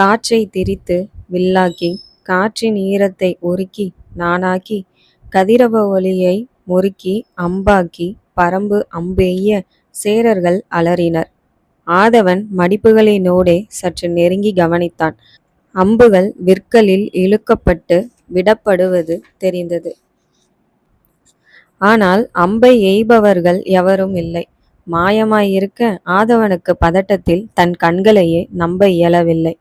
காற்றைத் திரித்து வில்லாக்கி காற்றின் ஈரத்தை உருக்கி நானாக்கி கதிரவ ஒளியை முறுக்கி அம்பாக்கி பரம்பு அம்பெய்ய சேரர்கள் அலறினர். ஆதவன் மடிப்புகளினோடே சற்று நெருங்கி கவனித்தான். அம்புகள் விற்களில் இழுக்கப்பட்டு விடப்படுவது தெரிந்தது. ஆனால் அம்பை எய்பவர்கள் எவரும் இல்லை. மாயமாயிருக்க ஆதவனுக்கு பதட்டத்தில் தன் கண்களையே நம்ப இயலவில்லை.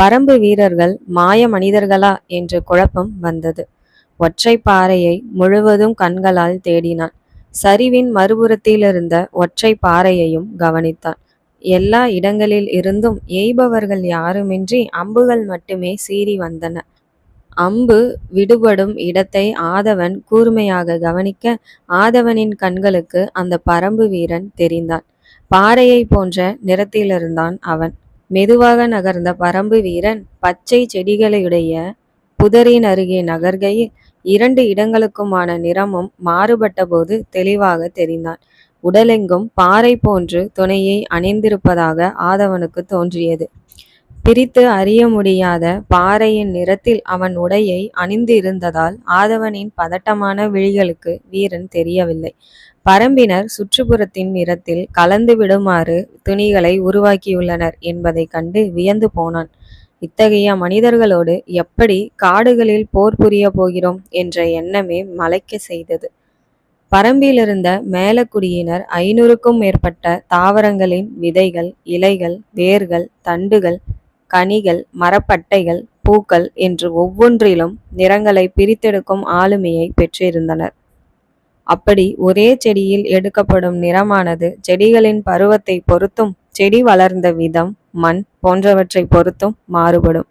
பரம்பு வீரர்கள் மாய மனிதர்களா என்ற குழப்பம் வந்தது. ஒற்றைப் பாறையை முழுவதும் கண்களால் தேடினான். சரிவின் மறுபுறத்திலிருந்த ஒற்றைப் பாறையையும் கவனித்தான். எல்லா இடங்களில் இருந்தும் எய்பவர்கள் யாருமின்றி அம்புகள் மட்டுமே சீறி வந்தன. அம்பு விடுபடும் இடத்தை ஆதவன் கூர்மையாக கவனிக்க ஆதவனின் கண்களுக்கு அந்த பரம்பு வீரன் தெரிந்தான். பாறையைப் போன்ற நிறத்திலிருந்தான் அவன். மெதுவாக நகர்ந்த பரம்பு வீரன் பச்சை செடிகளையுடைய புதரின் அருகே நகர்கையில் இரண்டு இடங்களுக்குமான நிறமும் மாறுபட்டபோது தெளிவாக தெரிந்தான். உடலெங்கும் பாறை போன்று துணையை அணிந்திருப்பதாக ஆதவனுக்குத் தோன்றியது. பிரித்து அறிய முடியாத பாறையின் நிறத்தில் அவன் உடையை அணிந்திருந்ததால் ஆதவனின் பதட்டமான விழிகளுக்கு வீரன் தெரியவில்லை. பரம்பினர் சுற்றுப்புறத்தின் நிறத்தில் கலந்து விடுமாறு துணிகளை உருவாக்கியுள்ளனர் என்பதைக் கண்டு வியந்து போனான். இத்தகைய மனிதர்களோடு எப்படி காடுகளில் போர் புரிய போகிறோம் என்ற எண்ணமே மலைக்க செய்தது. பரம்பிலிருந்த மேலக்குடியினர் ஐநூறுக்கும் மேற்பட்ட தாவரங்களின் விதைகள் இலைகள் வேர்கள் தண்டுகள் கனிகள் மரப்பட்டைகள் பூக்கள் என்று ஒவ்வொன்றிலும் நிறங்களை பிரித்தெடுக்கும் ஆளுமையை பெற்றிருந்தனர். அப்படி ஒரே செடியில் எடுக்கப்படும் நிறமானது செடிகளின் பருவத்தை பொறுத்தும் செடி வளர்ந்த விதம் மண் போன்றவற்றை பொறுத்தும் மாறுபடும்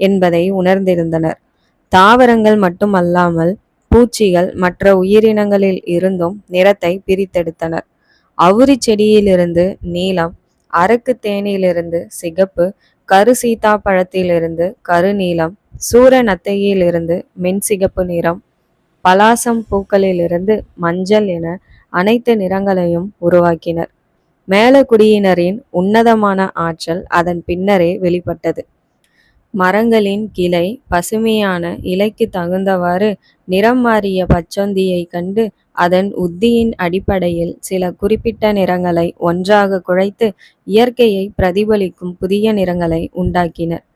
என்பதை உணர்ந்திருந்தனர். தாவரங்கள் மட்டுமல்லாமல் பூச்சிகள் மற்ற உயிரினங்களில் இருந்தும் நிறத்தை பிரித்தெடுத்தனர். அவுரிச் செடியிலிருந்து நீலம் அரக்கு தேனியிலிருந்து சிகப்பு கருசீதாப்பழத்திலிருந்து கருநீலம் சூர நத்தையிலிருந்து மென்சிகப்பு நிறம் பலாசம் பூக்களிலிருந்து மஞ்சள் என அனைத்து நிறங்களையும் உருவாக்கினர். மேலக்குடியினரின் உன்னதமான ஆற்றல் அதன் பின்னரே வெளிப்பட்டது. மரங்களின் கிளை பசுமையான இலைக்குத் தகுந்தவாறு நிறம் மாறிய பச்சொந்தியைக் கண்டு அதன் உத்தியின் அடிப்படையில் சில குறிப்பிட்ட நிறங்களை ஒன்றாக குழைத்து இயற்கையை பிரதிபலிக்கும் புதிய நிறங்களை உண்டாக்கினர்.